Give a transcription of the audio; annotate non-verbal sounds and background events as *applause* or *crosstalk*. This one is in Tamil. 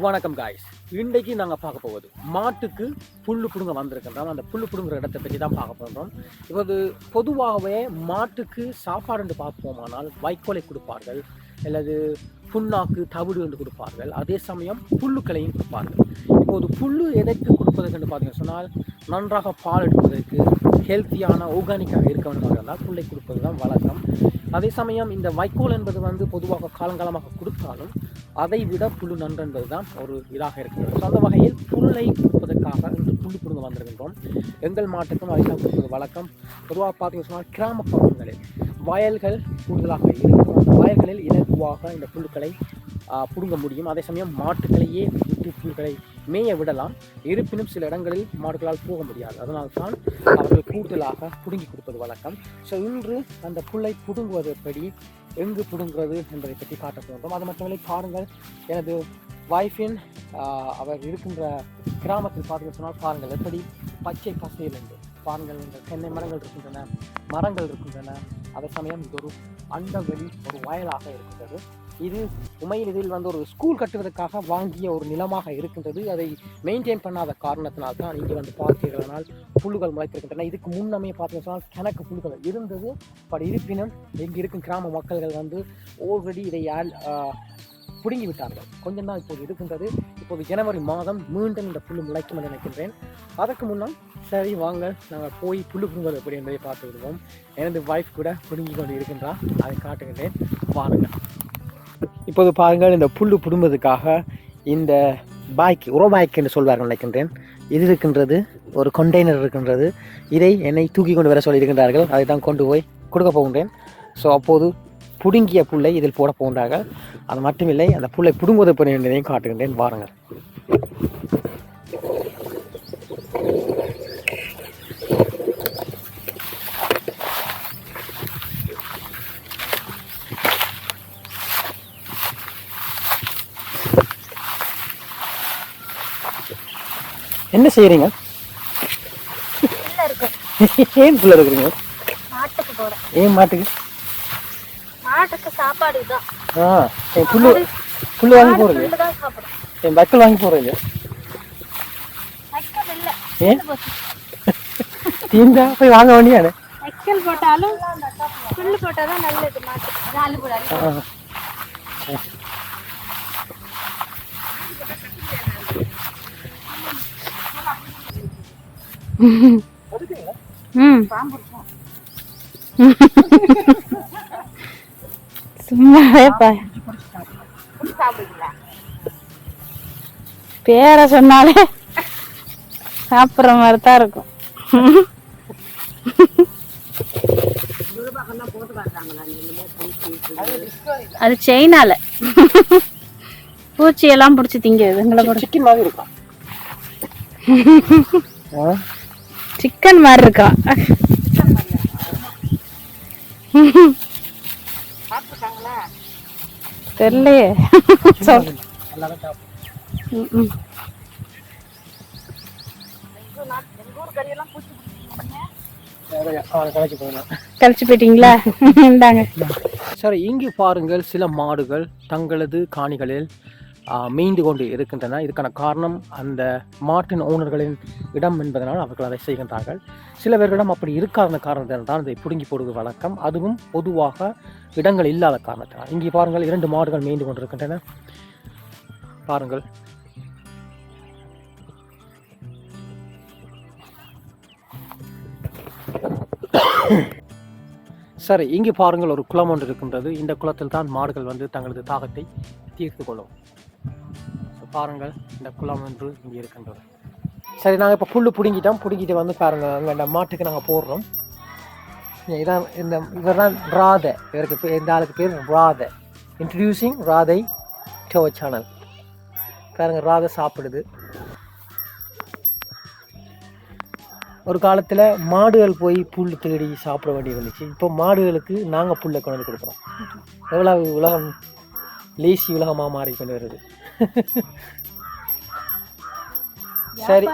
வணக்கம் காய்ஸ் இன்றைக்கு நாங்கள் பார்க்க போவது மாட்டுக்கு புல் பிடுங்க வந்திருக்கின்றோம் அந்த புல் பிடுங்குற இடத்தை பற்றி தான் பார்க்க போகிறோம் இப்போது பொதுவாகவே மாட்டுக்கு சாப்பாடு என்று பார்ப்போமானால் வைக்கோலை கொடுப்பார்கள். அல்லது புண்ணாக்கு தவிடு என்று கொடுப்பார்கள். அதே சமயம் புல்லுக்களையும் கொடுப்பார்கள். இப்போது புல்லு எதற்கு கொடுப்பதற்கு என்று பார்த்தீங்க சொன்னால் நன்றாக பால் எடுப்பதற்கு ஹெல்த்தியான ஆர்கானிக்காக இருக்க வேண்டுமாக இருந்தால் புல்லை கொடுப்பது தான் வழக்கம். அதே சமயம் இந்த வைக்கோல் என்பது வந்து பொதுவாக காலங்காலமாக கொடுத்தாலும் அதை விட புல்லு நன்று என்பது தான் ஒரு இதாக இருக்கிறது. ஸோ அந்த வகையில் புல்லை கொடுப்பதற்காக இன்று புல்லு பிடுங்க வந்திருக்கின்றோம். எங்கள் மாட்டுக்கும் அதிகம் கொடுப்பது வழக்கம். பொதுவாக பார்த்தீங்க சொன்னால் கிராம பகுதிகளில் வயல்கள் கூடுதலாக இருக்கும். வயல்களில் இலகுவாக இந்த புல்லுக்களை புழுக்களை பிடுங்க முடியும். அதே சமயம் மாட்டுக்களையே விட்டு புழுக்களை மேய விடலாம். இருப்பினும் சில இடங்களில் மாடுகளால் போக முடியாது. அதனால் தான் அவர்கள் கூடுதலாக பிடுங்கி கொடுப்பது வழக்கம். ஸோ இன்று அந்த புல்லை பிடுங்குவது எப்படி எங்கு பிடுங்குறது என்பதை பற்றி காட்ட போகிறோம் அது மட்டுமில்லை பாருங்கள் எனது வைஃபின் அவர் இருக்கின்ற கிராமத்தில் பார்த்தீங்கன்னு சொன்னால் பாருங்கள் எப்படி பச்சை பசையில் என்று பான்கள் தென்னை மரங்கள் இருக்கின்றன மரங்கள் இருக்கின்றன. அதே சமயம் இது ஒரு அண்டவெளி ஒரு வயலாக இருக்கின்றது. இது உண்மையில் இதில் வந்து ஒரு ஸ்கூல் கட்டுவதற்காக வாங்கிய ஒரு நிலமாக இருக்கின்றது. அதை மெயின்டைன் பண்ணாத காரணத்தினால் தான் இங்கே வந்து பார்த்தீர்களானால் புல்லுகள் முளைத்திருக்கின்றன. இதுக்கு முன்னமே பார்த்தீங்கன்னா கணக்கு புல்லுகள் இருந்தது. பட் இருப்பினும் இங்கே இருக்கும் கிராம மக்கள்கள் வந்து ஆல்ரெடி இதை ஆல் பிடுங்கி விட்டார்கள் கொஞ்சம் தான் இப்போது இருக்கின்றது இப்போது ஜனவரி மாதம் மீண்டும் இந்த புல் முளைக்கும் என்று நினைக்கின்றேன். அதற்கு முன்னால் சரி வாங்க நாங்கள் போய் புல் புங்குவது எப்படி என்பதை பார்த்து விடுவோம். எனது வைஃப் கூட பிடுங்கி கொண்டு இருக்கின்றார் அதை காட்டுகின்றேன். வாருங்கள். இப்போது பாருங்கள் இந்த புல் பிடுங்குவதற்காக இந்த பாய்க் உரோ பாய்க் என்று சொல்வார்கள் நினைக்கின்றேன். இது இருக்கின்றது ஒரு கண்டெய்னர் இருக்கின்றது. இதை என்னை தூக்கி கொண்டு வர சொல்லியிருக்கின்றார்கள். அதை தான் கொண்டு போய் கொடுக்க போகின்றேன். ஸோ அப்போது புடுங்கிய புல்லை இதில் போட போகின்றார்கள். அது மட்டுமில்லை அந்த புல்லை பிடுங்குவது எப்படி என்பதையும் காட்டுகின்றேன். வாருங்கள். என்ன இருக்கு. ஏன் புல்ல இருக்கிறீங்க ஏன் மாட்டுக்கு? மாட்டுக்கு சாப்பாடு தான் ஆ என் புல்லு புல்லு வாங்கி புல்லு தான் சாப்பிடும். வாங்கி போடுறீங்க வைக்கல் இல்ல. ஏன் தீந்தா போய் வாங்க வேண்டியானே வைக்கல் போட்டாலும் புல்லு போட்டாதான் நல்லது மாட்டுக்கு. நாலு ஆ. ம். சும்மாவே பா *laughs* பேரை சொன்னாலே சாப்பிட்ற மாதிரி தான் இருக்கும். அது செயினால. பூச்சி எல்லாம் பிடிச்சி திங்குது எங்களை கூட சிக்கன் மாதிரி இருக்கும். சிக்கன் மாதிரி இருக்கா தெரியலையே. சொல் கழிச்சு போயிட்டீங்களா? இந்தாங்க. சரி இங்கு பாருங்கள் சில மாடுகள் தங்களது காணிகளில் மீண்டு கொண்டு இருக்கின்றன. இதுக்கான காரணம் அந்த மாட்டின் ஓனர்களின் இடம் என்பதனால் அவர்கள் அதை செய்கின்றார்கள். சில பேர்களிடம் அப்படி இருக்காத காரணத்தினால் தான் இதை பிடுங்கி போடுவது வழக்கம். அதுவும் பொதுவாக இடங்கள் இல்லாத காரணத்தினால். இங்கே பாருங்கள் இரண்டு மாடுகள் மேய்ந்து கொண்டிருக்கின்றன. பாருங்கள். சரி இங்கே பாருங்கள் ஒரு குளம் ஒன்று இருக்கின்றது. இந்த குளத்தில் தான் மாடுகள் வந்து தங்களது தாகத்தை தீர்த்து கொள்ளும். பாருங்கள். இந்த குளம் ஒன்று இங்கே இருக்கின்றது. சரி நாங்கள் இப்போ புல் பிடுங்கிட்டோம். பிடுங்கிட்டு வந்து பாருங்க அங்கே இந்த மாட்டுக்கு நாங்கள் போடுறோம். இதான் இந்த இவர் தான் ராதை. இவருக்கு பேர் இந்த ஆளுக்கு பேர் Radhai. Introducing Radhai to channel பாருங்க ராதை சாப்பிடுது. ஒரு காலத்தில் மாடுகள் போய் புல் தேடி சாப்பிட வேண்டி இருந்துச்சு. இப்போ மாடுகளுக்கு நாங்கள் புல்லை கொண்டு வந்து கொடுக்குறோம். எவ்வளவு உலகம் லேசி உலகமாக மாறி கொண்டு வருது. சரி.